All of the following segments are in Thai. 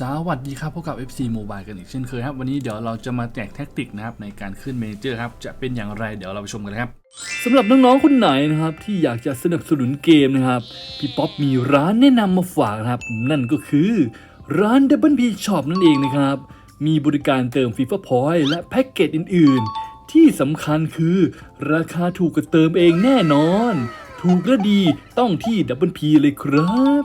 สวัสดีครับพบกับ FC Mobile กันอีกเช่นเคยครับ วันนี้เดี๋ยวเราจะมาแจกแท็กติกนะครับในการขึ้นเมเจอร์ครับ จะเป็นอย่างไรเดี๋ยวเราไปชมกันเลยครับสำหรับน้องๆคนไหนนะครับ ที่อยากจะสนับสนุนเกมนะครับ พี่ป๊อปมีร้านแนะนำมาฝากนะครับ นั่นก็คือร้าน Double P Shop นั่นเองนะครับ มีบริการเติม FIFA Point และแพ็กเกจอื่น ๆ ที่สำคัญคือราคาถูกกว่าเติมเองแน่นอน ถูกและดีต้องที่ Double P เลยครับ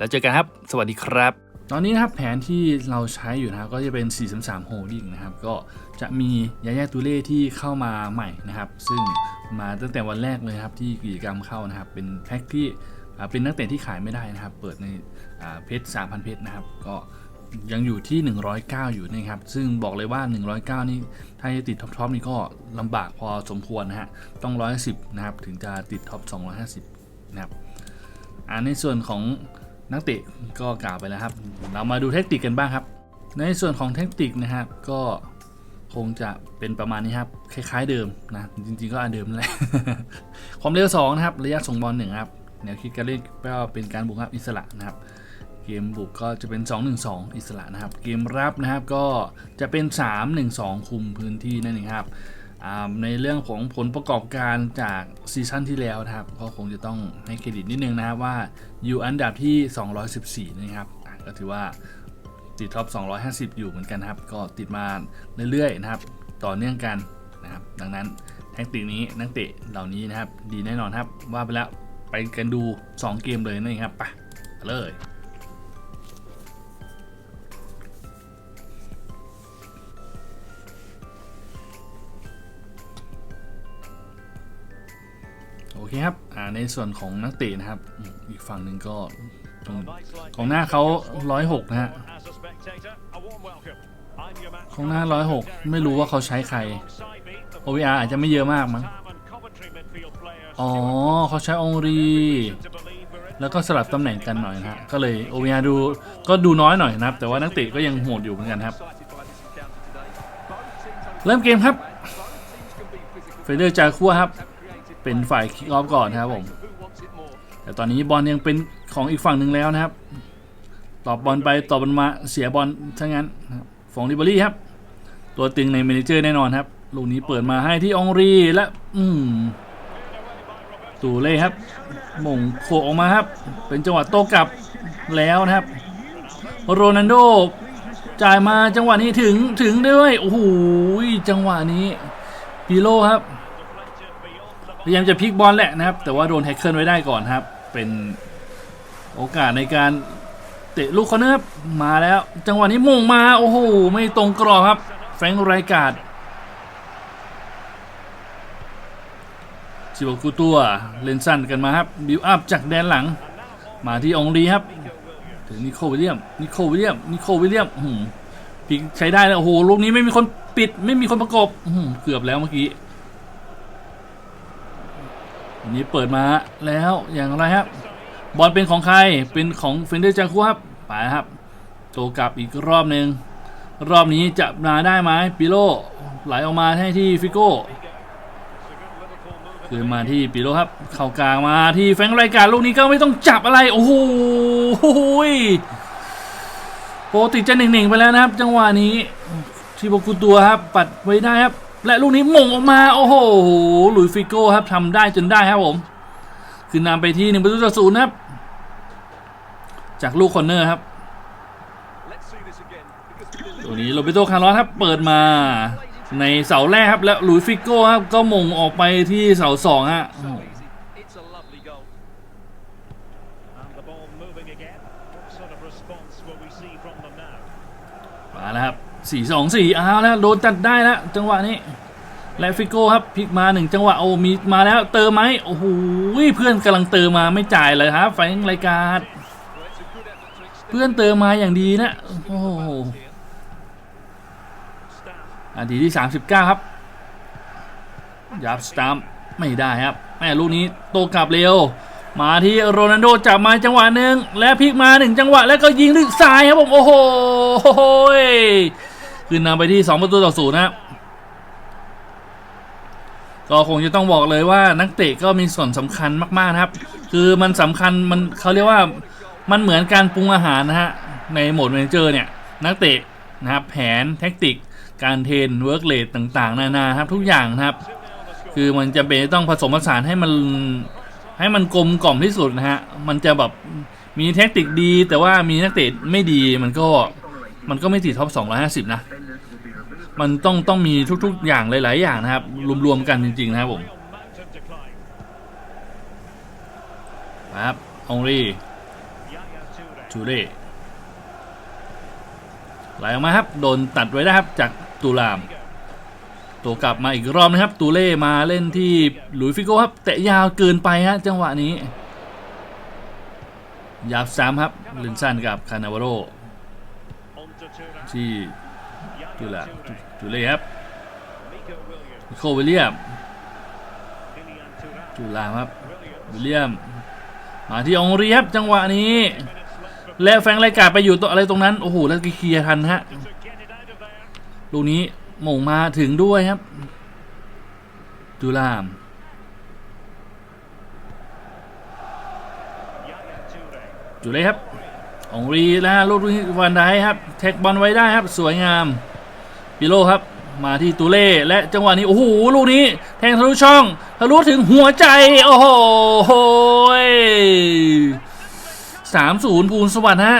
แล้วเจอกันครับ สวัสดีครับ ตอนนี้นะครับแผนที่เราใช้อยู่นะครับก็จะเป็น 433 Holding นะครับ ก็จะมียาย่าตูเล่ที่เข้ามาใหม่นะครับ ซึ่งมาตั้งแต่วันแรกเลยครับที่กิจกรรมเข้านะครับ เป็นแพ็คที่เป็นนักเตะที่ขายไม่ได้นะครับ เปิดในเพชร 3,000 เพชรนะครับ ก็ยังอยู่ที่ 109 อยู่นะครับ ซึ่งบอกเลยว่า 109 นี่ถ้าจะติดท็อปทอปนี่ก็ลำบากพอสมควรนะฮะ ต้อง 110 นะครับ ถึงจะติดท็อป 250 นะครับ อ่าในส่วนของ นักเตะก็กล่าวไปแล้วครับ เรามาดูเทคนิคกันบ้างครับ ในส่วนของเทคนิคนะครับ ก็คงจะเป็นประมาณนี้ครับ คล้ายๆเดิมนะ จริงๆก็อันเดิมแหละ ความเร็ว2นะครับ ระยะส่งบอลหนึ่งครับ แนวคิดการเล่นก็เป็นการบุกครับอิสระนะครับ เกมบุกก็จะเป็น 2-1-2 อิสระนะครับ เกมรับนะครับก็จะเป็น 3-1-2 คุมพื้นที่นั่นเองครับ ในเรื่องของผลประกอบการจากซีซั่นที่แล้วนะครับ ก็คงจะต้องให้เครดิตนิดนึงนะครับว่าอยู่อันดับที่ 214 นะครับ ก็ถือว่าติดท็อป 250 อยู่เหมือนกันครับ ก็ติดมาเรื่อยๆนะครับ ต่อเนื่องกันนะครับ ดังนั้นแท็กติกนี้นักเตะเหล่านี้นะครับ ดีแน่นอนครับ ว่าไปแล้วไปกันดู 2 เกมเลยนั่นเองครับไปเลย เคครับในส่วนของนักเตะนะครับ อีกฝั่งหนึ่งก็ตรงของหน้าเขา106นะฮะของหน้า106ไม่รู้ว่าเขาใช้ใคร OVR อาจจะไม่เยอะมากมั้งอ๋อเขาใช้องรี แล้วก็สลับตำแหน่งกันหน่อยนะฮะ ก็เลย OVR ดูก็ดูน้อยหน่อยนะครับ แต่ว่านักเตะก็ยังโหดอยู่เหมือนกันครับ เริ่มเกมครับเฟเดอร์จาคัวครับ เป็นฝ่ายคิกออฟก่อนนะครับผมแต่ตอนนี้บอลยังเป็นของอีกฝั่งหนึ่งแล้วนะครับ ตอบบอลไปตอบบอลมาเสียบอลทั้งนั้นฟองดิบอรี่ครับ ตัวตึงในเมเนเจอร์แน่นอนครับลูกนี้เปิดมาให้ที่องรีและอืมตูเล่ครับมงโขออกมาครับ เป็นจังหวะโต้กลับแล้วนะครับ โรนันโดจ่ายมาจังหวะนี้ถึงถึงด้วยโอ้โหจังหวะนี้ปีโลครับ พยายามจะพลิกบอลแหละนะครับ แต่ว่าโดนแฮกเกิลไว้ได้ก่อนครับ เป็นโอกาสในการเตะลูกคอร์เนอร์มาแล้ว จังหวะนี้มงมาโอ้โหไม่ตรงกรอบครับ แฟรงค์ไรกาดชิบกุตัวเลนสั้นกันมาครับบิวอัพจากแดนหลัง มาที่องรีครับ ถึงนิโคลวิลเลียมนิโคลวิลเลียมนิโคลวิลเลียมหือพลิกใช้ได้แล้วโอ้โหลูกนี้ไม่มีคนปิดไม่มีคนประกบเกือบแล้วเมื่อกี้ นนี้เปิดมาแล้วอย่างไรครับ บอลเป็นของใครเป็นของเฟนเดอร์จาคูครับไปครับโตกลับอีกรอบหนึ่งรอบนี้จะมาได้ไหมปิโลไหลออกมาให้ที่ฟิโก้คืนมาที่ปิโลครับ เข้ากลางมาที่แฟงรายการลูกนี้ก็ไม่ต้องจับอะไร โอ้โหโปรติดจะหนึ่งๆไปแล้วนะครับ จังหวะนี้ที่โบกุตัวครับ ปัดไว้ได้ครับ และลูกนี้ม่งออกมาโอ้โหหลุยส์ฟิโก้ครับทำได้จนได้ครับผมคือนำไปที่หนึ่งประตูต่อศูนย์ครับ จากลูกคอร์เนอร์ครับตัวนี้โรเบโตคาร์ลอสครับเปิดมาในเสาแรกครับ แล้วหลุยส์ฟิโก้ครับก็ม่งออกไปที่เสาสองฮะ มาแล้วครับสี่สองสี่อ้าวแล้วโดนจัดได้แล้วจังหวะนี้และฟิโก้ครับพลิกมาหนึ่งจังหวะโอ้มีมาแล้วเติมไหมโอ้โหเพื่อนกำลังเติมมาไม่จ่ายเลยครับแฟรงค์รายการ เพื่อนเติมมาอย่างดีนะโอ้โหนาทีที่ 39 ครับยับสตามไม่ได้ครับแม่ลูกนี้โตกลับเร็ว มาที่โรนัลโดจับมาจังหวะหนึ่งและพลิกมาหนึ่งจังหวะ แล้วก็ยิงด้วยซ้ายครับผมโอ้โหขึ้นนำไปที่ 2 ประตูต่อศูนย์นะครับก็คงจะต้องบอกเลยว่านักเตะก็มีส่วนสำคัญมากๆนะครับ คือมันสำคัญมันเขาเรียกว่ามันเหมือนการปรุงอาหารนะฮะในโหมดเมนเจอร์เนี่ยนักเตะนะครับแผนแท็กติก การเทรนเวิร์กเลดต่างๆ นานาครับทุกอย่างนะครับ คือมันจะเป็นต้องผสมผสานให้มัน ให้มันกลมกล่อมที่สุดนะฮะ มันจะแบบมีแท็กติกดี แต่ว่ามีนักเตะไม่ดีมันก็มันก็ไม่ติดท็อป 250 นะ มันต้องต้องมีทุกๆ อย่างหลาย ๆ อย่างนะครับ รวม ๆ กันจริง ๆ นะครับผมครับองรีจูเล่ไหลออกมาครับ โดนตัดไว้ได้ครับจากตูราม ตัวกลับมาอีกรอบนะครับ ตูเล่มาเล่นที่หลุยฟิโก้ครับแต่ยาวเกินไปฮะจังหวะนี้ยาวซ้ำครับลินสันกับคานาวโรที่ตูลา Toure. ตูเล่ครับโควิลเลียม Lilian Thuram. ตูลามครับวิลเลียม มาที่องรีครับจังหวะนี้ และแฟรงไรกาไปอยู่ตัวอะไรตรงนั้น โอ้โห แล้วก็เคลียร์ทันฮะลูกนี้ หม่งมาถึงด้วยครับตูลามจุดเลยครับองรีแล้วลูกวันไดครับ เทคบอลไว้ได้ครับ สวยงามปิโลครับ มาที่ตูเล่และจังหวะนี้ โอ้โห ลูกนี้ แทงทะลุช่อง ทะลุถึงหัวใจ โอ้โหสามศูนย์ภูลสวัสดิ์ฮะ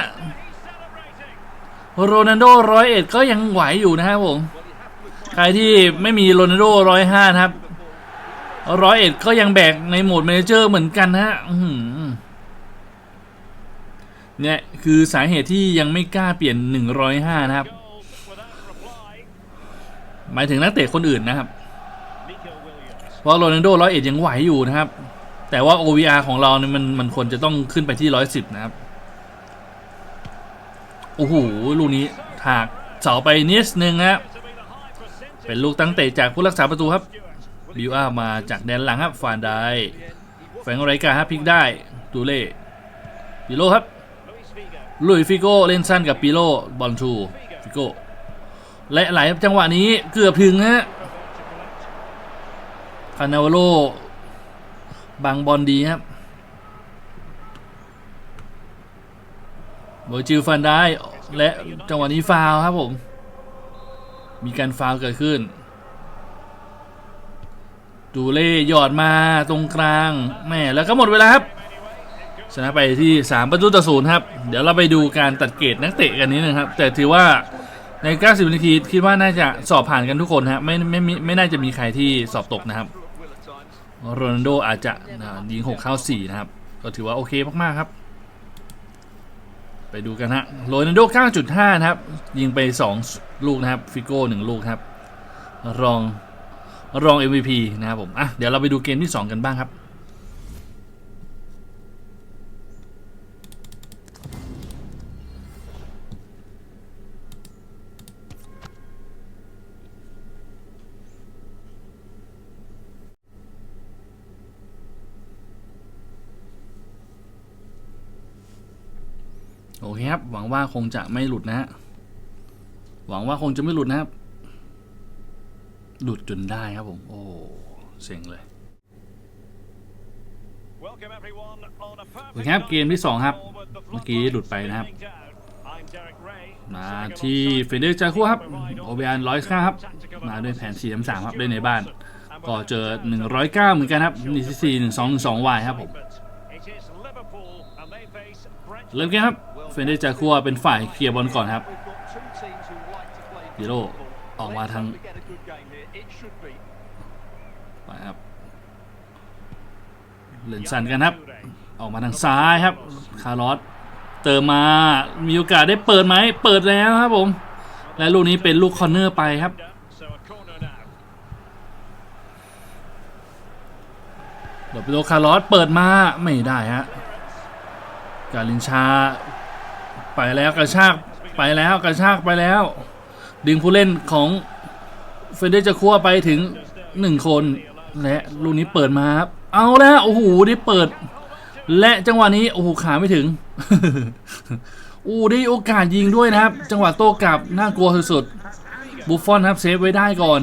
โรนัลโดร้อยเอ็ดก็ยังไหวอยู่นะครับผม ใครที่ไม่มีโรนัลโดร้อยห้าครับร้อยเอ็ดก็ยังแบกในโหมดเมเนเจอร์เหมือนกันนะฮะเนี่ย คือสาเหตุที่ยังไม่กล้าเปลี่ยน 105 นะครับ Goals without a reply. หมายถึงนักเตะคนอื่นนะครับ เพราะโรนัลโดร้อยเอ็ดยังไหวอยู่นะครับ แต่ว่า OVR ของเราเนี่ยมันมันควรจะต้องขึ้นไปที่ 110 นะครับ โอ้โห ลูกนี้ถากเสาไปนิดนึงนะครับ เป็นลูกตั้งเตะจากผู้รักษาประตูครับบิวอามาจากแดนหลังครับฟานได้แฝงไรกาครับพลิกได้ตูเล่ปิโลครับลุยฟิโก้เล่นสั้นกับปิโลบอลทูฟิโก้และไหลจังหวะนี้เกือบถึงฮะคานาวโลบังบอลดีครับเบอร์จิลฟันได้และจังหวะนี้ฟาวครับผม มีการฟาวเกิดขึ้น ดูเล่หยอดมาตรงกลางแม่แล้วก็หมดเวลาครับ ชนะไปที่ 3 ประตูต่อศูนย์ครับ เดี๋ยวเราไปดูการตัดเกรดนักเตะกันนิดนึงครับ แต่ถือว่าใน 90 นาทีคิดว่าน่าจะสอบผ่านกันทุกคนฮะไม่ไม่ไม่ไม่น่าจะมีใครที่สอบตกนะครับโรนัลโดอาจจะยิง 6 เข้า 4 นะครับ ก็ถือว่าโอเคมาก ๆ ครับ ไปดูกันฮะโรนัลโด 9.5 นะครับ ยิงไป 2 ลูกนะครับ ฟิโก้ 1 ลูกครับ รองรอง MVP นะครับผม อะ เดี๋ยวเราไปดูเกมที่ 2 กันบ้างครับ โอเคครับ หวังว่าคงจะไม่หลุดนะฮะ หวังว่าคงจะไม่หลุดนะครับ หลุดจนได้ครับผม โอ้เซ็งเลย Welcome everyone on a perfect โอเคครับเกมที่สองครับ goal with the เมื่อกี้หลุดไปนะครับ floodlights beaming down. I'm Derek Ray. มา Sitting ที่ alongside เฟเดอร์จาคูครับ โอเบียนร้อยค่าครับ มาด้วยแผน4 3 3ครับเล่นในบ้าน ก็เจอ 109 เหมือนกันครับนี่ที่4 1 2 1 2 y ครับผม It is Liverpool and they face Brentford. เริ่มเกมครับ เฟนเดจาคูเป็นฝ่ายเคลียร์บอลก่อนครับฮีโร่ออกมาทางไปครับเล่นสันกันครับ ออกมาทางซ้ายครับ คาร์ลอสเติมมา มีโอกาสได้เปิดไหม เปิดแล้วครับผม และลูกนี้เป็นลูกคอร์เนอร์ไปครับ เดี๋ยวไปดูคาร์ลอสเปิดมาไม่ได้ฮะ การลินชา ไปแล้วกระชากไปแล้วกระชากไปแล้ว ดึงผู้เล่นของเฟเดจะคั่วไปถึงหนึ่งคนและลูกนี้เปิดมาครับเอาแล้วโอ้โหได้เปิด และจังหวะนี้โอ้โหขาไม่ถึงโอ้ได้โอกาสยิงด้วยนะครับ จังหวะโต้กลับน่ากลัวสุดๆบุฟฟอนครับเซฟไว้ได้ก่อน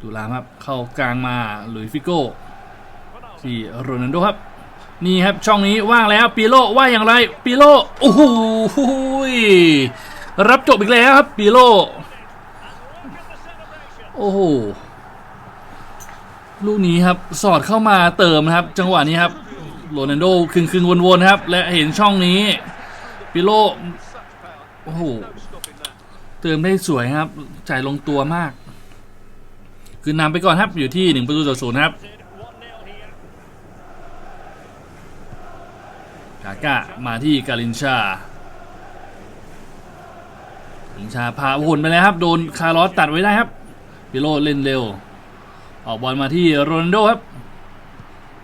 ตุลามครับเข้ากลางมาหลุยฟิโก้ที่โรนัลโดครับ นี่ครับช่องนี้ว่างแล้วปีโลว่าอย่างไรปีโลโอ้โหรับจบอีกแล้วครับปีโลโอ้โหลูกนี้ครับสอดเข้ามาเติมนะครับ จังหวะนี้ครับโรนัลโดคึงคึงวนๆครับ และเห็นช่องนี้ปีโลโอ้โหเติมได้สวยครับ จ่ายลงตัวมาก คือนำไปก่อนครับอยู่ที่หนึ่งประตูต่อศูนย์ครับ กาก้ามาที่กาลินชากาลินชาพาหุ่นไปแล้วครับ โดนคาร์ลอสตัดไว้ได้ครับปิโลเล่นเร็ว ออกบอลมาที่โรนัลโดครับ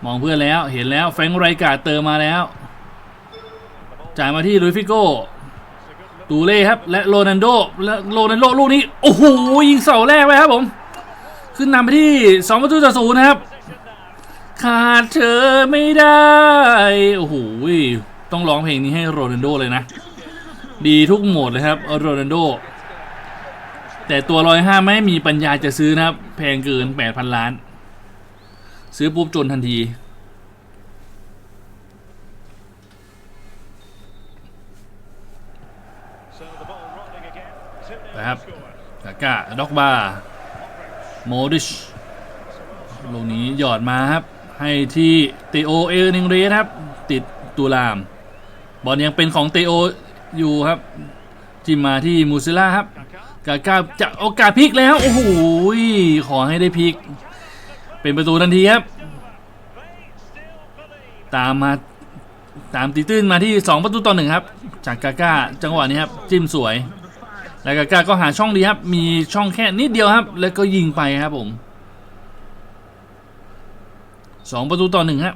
มองเพื่อนแล้วเห็นแล้วแฟรงไรกาเติมมาแล้ว จ่ายมาที่ลุยฟิโก้ตูเล่ครับ และโรนัลโดและโรนัลโดลูกนี้ โอ้โหยิงเสาแรกไปครับผม ขึ้นนำไปที่ 2 ประตูต่อศูนย์นะครับ ขาดเธอไม่ได้ โอ้โหต้องร้องเพลงนี้ให้โรนัลโดเลยนะ ดีทุกโหมดเลยครับโรนัลโด แต่ตัวร้อยห้าไม่มีปัญญาจะซื้อนะครับ แพงเกิน8,000ล้าน ซื้อปุ๊บจนทันที So the ball rolling again. 2 0 Perhaps. score. กาก้าด็อกบาโมดิชลูกนี้หยอดมาครับ ให้ที่เตโอเอลนิงเรสครับ ติดตูลาม บอลยังเป็นของเตโออยู่ครับจิมมาที่มูซิล่าครับกาก้าจะโอกาสพลิกแล้ว โอ้โหขอให้ได้พลิก เป็นประตูทันทีครับ ตามมาตามตีตื้นมาที่ 2 ประตูต่อหนึ่งครับ จากกาก้าจังหวะนี้ครับ จิ้มสวย แล้วกาก้าก็หาช่องดีครับ มีช่องแค่นิดเดียวครับ แล้วก็ยิงไปครับผม สองประตูต่อหนึ่งครับ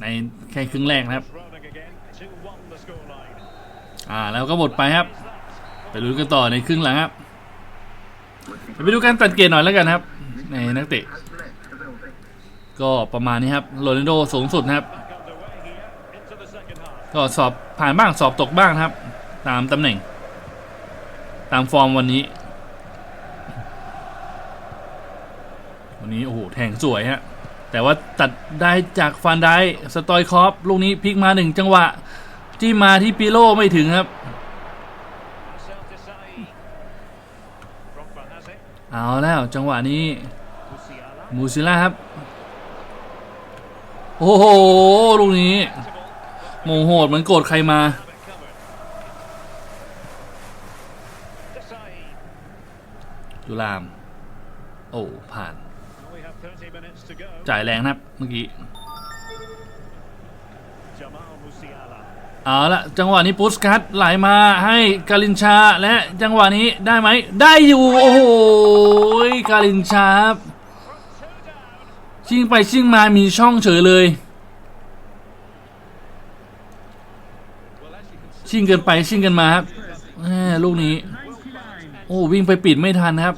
ในแค่ครึ่งแรกนะครับ อ่าแล้วก็หมดไปครับ ไปลุ้นกันต่อในครึ่งหลังครับ ไปดูการตัดเกณฑ์หน่อยแล้วกันครับ ในนักเตะ ก็ประมาณนี้ครับโรนัลโดสูงสุดนะครับ ก็สอบผ่านบ้างสอบตกบ้างครับ ตามตำแหน่ง ตามฟอร์มวันนี้ วันนี้โอ้โหแทงสวยฮะ แต่ว่าตัดได้จากฟานไดสตอยคอฟลูกนี้พลิกมาหนึ่งจังหวะ ที่มาที่ปิโลไม่ถึงครับ เอาแล้วจังหวะนี้มูซิล่าครับ โอ้โหลูกนี้โมโหดเหมือนโกรธใครมาจุลาม โอ้ ผ่าน จ่ายแรงนะครับเมื่อกี้ Jamal Musiala. เอาละจังหวะนี้ปุสกัตไหลมาให้กาลินชาและจังหวะนี้ได้ไหมได้อยู่โอ้โหกาลินชาครับชิงไปชิงมามีช่องเฉยเลยชิงเกินไปชิงกันมาครับแหมลูกนี้ โอ้วิ่งไปปิดไม่ทันครับ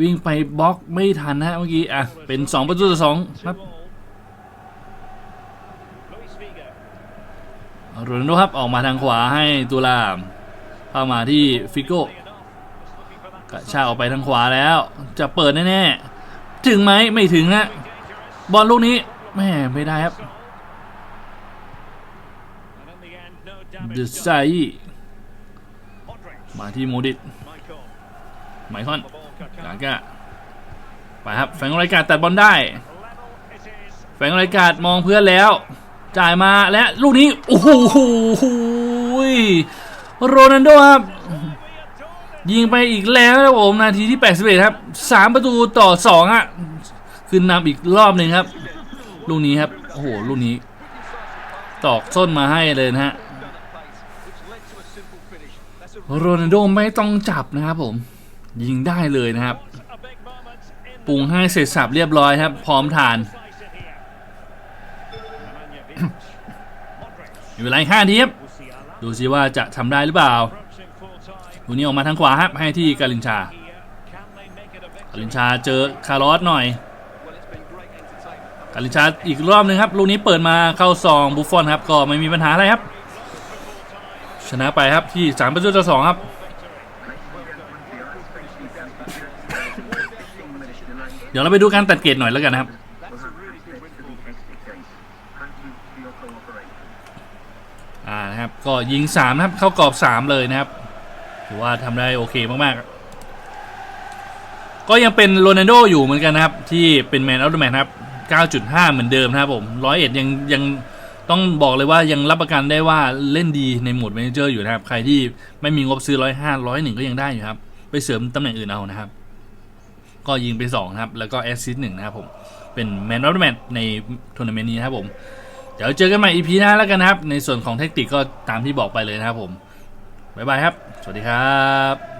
วิ่งไปบล็อกไม่ทันนะเมื่อกี้อะเป็น 2 ประตูต่อสองครับ Ball. Luis Figo. โรนัลโดครับออกมาทางขวาให้ตูลามเข้ามาที่ฟิโก้ Enough. Just looking for that กระชากออกไปทางขวาแล้ว จะเปิดแน่ๆถึงไหมไม่ถึงฮะ dangerous. บอลลูกนี้แม่ไม่ได้ครับ And in the end, no damage เด done. ซาย Modric. มาที่โมดิต Michael. ไมคอน The ball cut กาก้าไปครับแฟรงรายการตัดบอลได้แฟรงรายการมองเพื่อนแล้ว จ่ายมาและลูกนี้โอ้โหโรนัลโดครับ ยิงไปอีกแล้วครับผมนาทีที่81ครับ3ประตูต่อ2อะขึ้นนำอีกรอบหนึ่งครับ ลูกนี้ครับโอ้โหลูกนี้ ตอกส้นมาให้เลยนะฮะโรนัลโดไม่ต้องจับนะครับผม ยิงได้เลยนะครับปรุงให้เสร็จสับเรียบร้อยครับ พร้อมทาน อยู่เวลาห้าทีครับดูซิว่าจะทำได้หรือเปล่าลูนี้ออกมาทางขวาครับ ให้ที่กาลินชา กาลินชาเจอคาร์ลอสหน่อย กาลินชาอีกรอบนึงครับ ลูกนี้เปิดมาเข้าซองบุฟฟอนครับ ก็ไม่มีปัญหาอะไรครับ ชนะไปครับที่3ประตูต่อ2ครับ ดี๋ยวเราไปดูการตัดเกรดหน่อยแล้วกันนะครับอ่านะครับก็ยิง3นะครับเข้ากรอบ3เลยนะครับถือว่าทำได้โอเคมากๆ ก็ยังเป็นโรนัลโดอยู่เหมือนกันนะครับ ที่เป็นแมนออฟเดอะแมนครับ 9.5 เหมือนเดิมนะครับผมร้อยเอ็ดยังยังต้องบอกเลยว่ายังรับประกันได้ว่าเล่นดีในโหมด m ม n เจอร์อยู่นะครับ ใครที่ไม่มีงบซื้อ105 101ก็ยังได้อยู่ครับ ไปเสริมตำแหน่งอื่นเอานะครับ ก็ยิงไป2นะครับ แล้วก็แอสซิสต์หนึ่งนะครับผม เป็นแมนออฟเดอะแมนในทัวร์นาเมนต์นี้นะครับผม เดี๋ยวเจอกันใหม่ EP หน้าแล้วกันนะครับ ในส่วนของเทคนิคก็ตามที่บอกไปเลยนะครับผม บ๊ายบายครับ สวัสดีครับ